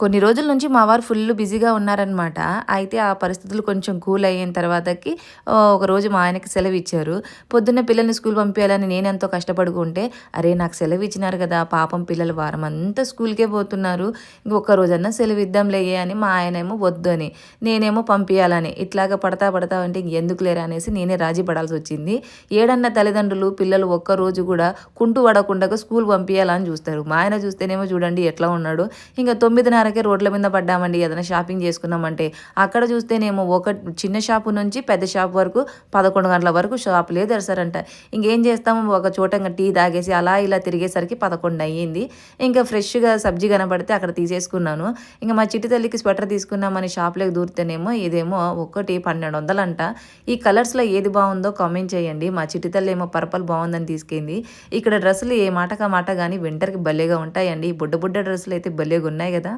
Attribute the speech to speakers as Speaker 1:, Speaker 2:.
Speaker 1: కొన్ని రోజుల నుంచి మా వారు ఫుల్ బిజీగా ఉన్నారనమాట అయితే ఆ పరిస్థితులు కొంచెం కూల్ అయిన తర్వాతకి ఒక రోజు మా ఆయనకి సెలవు ఇచ్చారు. పొద్దున్న పిల్లల్ని స్కూల్ పంపించాలని నేను ఎంతో కష్టపడుకుంటే అరే నాకు సెలవు ఇచ్చినారు కదా పాపం పిల్లలు వారం అంతా స్కూల్కే పోతున్నారు. ఇంకొక రోజన్నా సెలవు ఇద్దాంలే అని మా ఆయనేమో వద్దు అని నేనేమో పంపించాలని ఇట్లాగ పడతా పడతా అంటే ఎందుకు లేరా అనేసి నేనే రాజీ పడాల్సి వచ్చింది. ఏడన్న తల్లిదండ్రులు పిల్లలు ఒక్క రోజు కూడా కుంటు పడకుండా స్కూల్ పంపించాలని చూస్తారు. మా ఆయన చూస్తేనేమో చూడండి ఎట్లా ఉన్నాడు. ఇంకా తొమ్మిదిన్నర తొమ్మిదిన్నరకే రోడ్ల మీద పడ్డామండి ఏదైనా షాపింగ్ చేసుకున్నామంటే. అక్కడ చూస్తేనేమో ఒక చిన్న షాపు నుంచి పెద్ద షాప్ వరకు పదకొండు గంటల వరకు షాపులే తెరసారంట. ఇంకేం చేస్తాము? ఒక చోట ఇంకా టీ తాగేసి అలా ఇలా తిరిగేసరికి పదకొండు అయ్యింది. ఇంకా ఫ్రెష్గా సబ్జీ కనబడితే అక్కడ తీసేసుకున్నాను. ఇంకా మా చిట్టి తల్లికి స్వెటర్ తీసుకున్నామని షాప్లోకి దూరితేనేమో ఇదేమో ఒక్కటి పన్నెండు వందలంట. ఈ కలర్స్లో ఏది బాగుందో కామెంట్ చేయండి. మా చిట్టి తల్లి ఏమో పర్పల్ బాగుందని తీసుకెళ్ళింది. ఇక్కడ డ్రెస్సులు ఏ మాటకా మాట కానీ వింటర్కి భలేగా ఉంటాయండి. బుడ్డ బుడ్డ డ్రెస్సులు అయితే భలేగా ఉన్నాయి కదా.